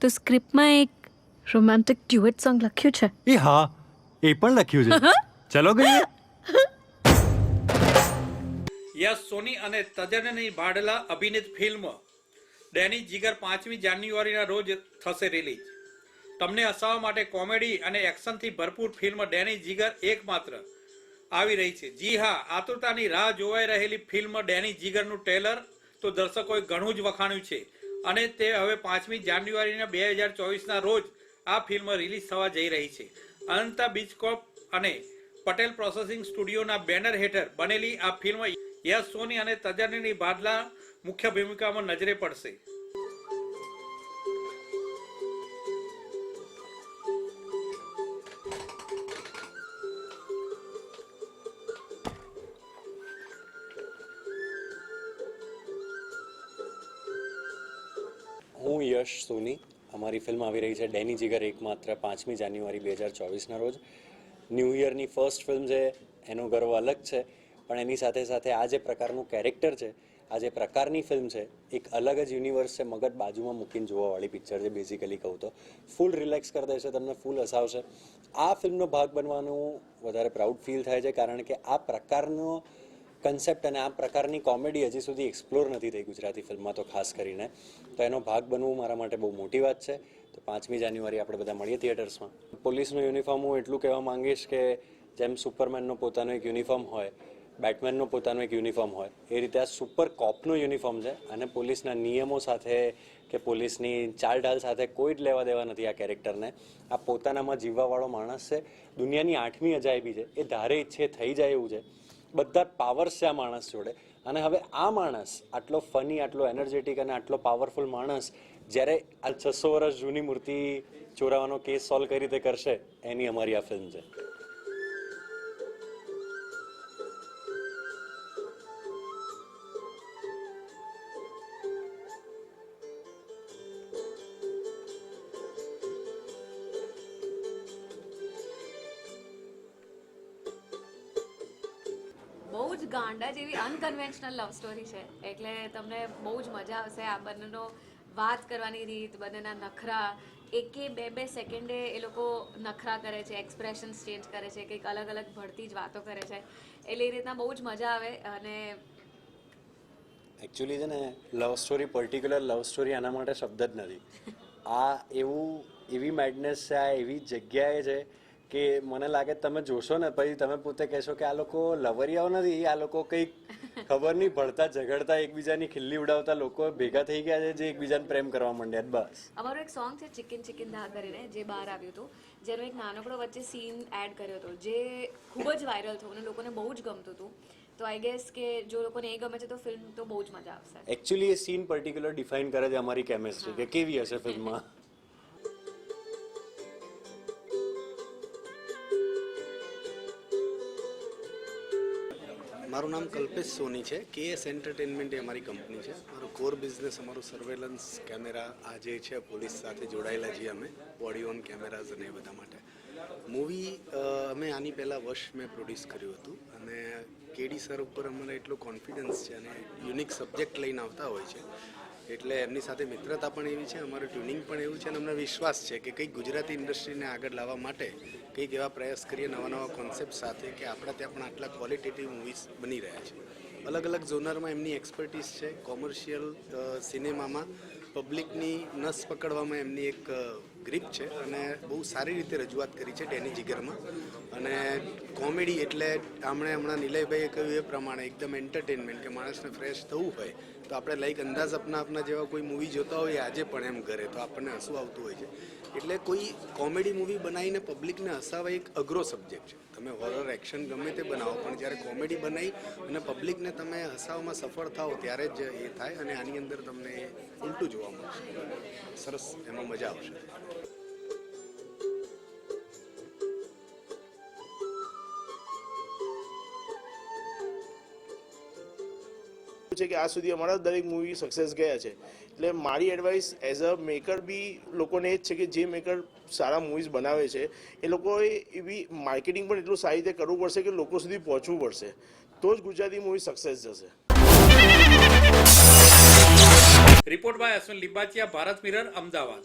તો સ્ક્રિપ્ટમાં એક romantic duet song લખ્યું છે. એ હા એ પણ લખ્યું છે. ચલો ગઈએ. યસ સોની અને તજનની ભાડલા અભિનીત ફિલ્મ. ડેની જીગર પાંચમી જાન્યુઆરીના રોજ થશે રિલીઝ. તમને હસાવવા માટે કોમેડી અને એક્શનથી ભરપૂર ફિલ્મ ડેની જીગર એકમાત્ર આવી રહી છે. જી હા આતુરતાની રાહ જોવાઈ રહેલી ફિલ્મ ડેની જીગરનું ટ્રેલર તો દર્શકોએ ઘણું જ વખાણ્યું છે. અને તે હવે પાંચમી જાન્યુઆરીના બે હજાર ચોવીસના રોજ આ ફિલ્મ રિલીઝ થવા જઈ રહી છે. અનંતા બીચકોપ અને પટેલ પ્રોસેસિંગ સ્ટુડિયોના બેનર હેઠળ બનેલી આ ફિલ્મ યશ સોની અને તજનની બાદલા મુખ્ય ભૂમિકામાં નજરે પડશે. હું યશ સોની. અમારી ફિલ્મ આવી રહી છે ડેની જીગર એકમાત્ર પાંચમી જાન્યુઆરી બે હજાર ચોવીસના રોજ. ન્યૂ યરની ફર્સ્ટ ફિલ્મ છે, એનો ગર્વ અલગ છે, પણ એની સાથે સાથે આ જે પ્રકારનું કેરેક્ટર છે, આ જે પ્રકારની ફિલ્મ છે, એક અલગ જ યુનિવર્સ છે મગજ બાજુમાં મૂકીને જોવાવાળી પિક્ચર છે બેઝિકલી કહું તો. ફૂલ રિલેક્સ કરી દેશે, તમને ફૂલ હસાવશે. આ ફિલ્મનો ભાગ બનવાનું વધારે પ્રાઉડ ફીલ થાય છે, કારણ કે આ પ્રકારનો કન્સેપ્ટ અને આ પ્રકારની કોમેડી હજી સુધી એક્સપ્લોર નથી થઈ ગુજરાતી ફિલ્મમાં તો ખાસ કરીને. તો એનો ભાગ બનવું મારા માટે બહુ મોટી વાત છે. તો પાંચમી જાન્યુઆરી આપણે બધા મળીએ થિયેટર્સમાં પોલીસનું યુનિફોર્મ હું એટલું કહેવા માંગીશ કે જેમ સુપરમેનનો પોતાનો એક યુનિફોર્મ હોય બેટમેનનો પોતાનો એક યુનિફોર્મ હોય, એ રીતે આ સુપર કોપનો યુનિફોર્મ છે અને પોલીસના નિયમો સાથે કે પોલીસની ચાલઢાલ સાથે કોઈ જ લેવા દેવા નથી આ કેરેક્ટરને આ પોતાનામાં જીવવાવાળો માણસ છે. દુનિયાની આઠમી અજાયબી છે. એ ધારે ઈચ્છે થઈ જાય એવું છે. બધા પાવર્સ છે આ માણસ જોડે. અને હવે આ માણસ આટલો ફની આટલો એનર્જેટિક અને આટલો પાવરફુલ માણસ જ્યારે આ છસો વર્ષ જૂની મૂર્તિ ચોરાવાનો કેસ સોલ્વ કઈ રીતે કરશે? એની અમારી આ ફિલ્મ છે. બહુ જ ગાંડા જેવી અનકન્વેન્શનલ લવ સ્ટોરી છે. એટલે તમને બહુ જ મજા આવશે આ બંનેનો વાત કરવાની રીત, બંનેના નખરા. એકે બે બે સેકન્ડે એ લોકો નખરા કરે છે એક્સપ્રેશન્સ ચેન્જ કરે છે, કંઈક અલગ અલગ ભળતી જ વાતો કરે છે. એટલે એ રીતના બહુ જ મજા આવે અને એકચ્યુઅલી છે ને love story particular love story આના માટે શબ્દ જ નથી. આ એવું એવી મેડનેસ છે, આ એવી જગ્યાએ છે કે મને લાગે તમે જોશો ને પછી તમે પોતે કહેશો કે આ લોકો લવરિયાઓ નથી આ લોકો કંઈક ખબર નહીં ભળતા ઝઘડતા એકબીજાની ખિલ્લી ઉડાવતા લોકો ભેગા થઈ ગયા છે જે એકબીજાને પ્રેમ કરવા માંડ્યા બસ. અમારું એક સોંગ છે ચિકન ચિકન ધા કરીને જે બહાર આવ્યું હતું જેનો એક નાનકડો વચ્ચે સીન એડ કર્યો હતો જે ખૂબ જ વાયરલ થયું અને લોકોને બહુ જ ગમતું હતું. તો આઈ ગેસ કે જો લોકોને એ ગમે છે તો ફિલ્મ તો બહુ જ મજા આવશે. એકચ્યુઅલી એ સીન પર્ટિક્યુલર ડિફાઇન કરે છે અમારી કેમેસ્ટ્રી કે કેવી હશે ફિલ્મમાં મારું નામ કલ્પેશ સોની છે. કેએસ એન્ટરટેનમેન્ટ એ અમારી કંપની છે. મારું કોર બિઝનેસ અમારું સર્વેલન્સ કેમેરા આ જે છે, પોલીસ સાથે જોડાયેલા છીએ અમે. બોડી ઓન કેમેરાઝ અને એ બધા માટે. મૂવી અમે આની પહેલાં વર્ષ મેં પ્રોડ્યુસ કર્યું હતું. અને કેડી સર ઉપર અમને એટલો કોન્ફિડન્સ છે અને યુનિક સબ્જેક્ટ લઈને આવતા હોય છે. એટલે એમની સાથે મિત્રતા પણ એવી છે, અમારું ટ્યુનિંગ પણ એવું છે અને અમને વિશ્વાસ છે કે કંઈક ગુજરાતી ઇન્ડસ્ટ્રીને આગળ લાવવા માટે કંઈક એવા પ્રયાસ કરીએ, નવા નવા કોન્સેપ્ટ સાથે કે આપણા ત્યાં પણ આટલા ક્વોલિટેટિવ મૂવીઝ બની રહ્યા છે. અલગ અલગ ઝોનરમાં એમની એક્સપર્ટીસ છે. કોમર્શિયલ સિનેમામાં પબ્લિકની નસ પકડવામાં એમની એક ગ્રીપ છે અને બહુ સારી રીતે રજૂઆત કરી છે ડેની જીગરમાં. અને કોમેડી એટલે આમણે હમણાં નિલયભાઈએ કહ્યું એ પ્રમાણે એકદમ એન્ટરટેનમેન્ટ કે માણસને ફ્રેશ થવું હોય, તો આપણે લાઈક અંદાજ અપના આપના જેવા કોઈ મૂવી જોતા હોઈએ આજે પણ એમ ઘરે, તો આપણને હસવું આવતું હોય છે. એટલે કોઈ કોમેડી મૂવી બનાવીને પબ્લિકને હસાવા એક અઘરો સબ્જેક્ટ છે. તમે હોરર એક્શન ગમે તે બનાવો, પણ જ્યારે કોમેડી બનાવી અને પબ્લિકને તમે હસાવવામાં સફળ થાઓ, ત્યારે જ એ થાય અને આની અંદર તમને ઉલટું જોવા મળશે. સરસ, એમાં મજા આવશે. છે કે આ સુધી અમારા દરેક મૂવી સક્સેસ ગયા છે. એટલે મારી એડવાઇસ એઝ અ મેકર બી લોકોને એ જ છે કે જે મેકર સારા મૂવીઝ બનાવે છે, એ લોકોએ એવી માર્કેટિંગ પણ એટલું સારી રીતે કરવું પડશે કે લોકો સુધી પહોંચવું પડશે. તો જ ગુજરાતી મૂવી સક્સેસ જશે. Report by Ashwin Limbachiya Bharat Mirror Ahmedabad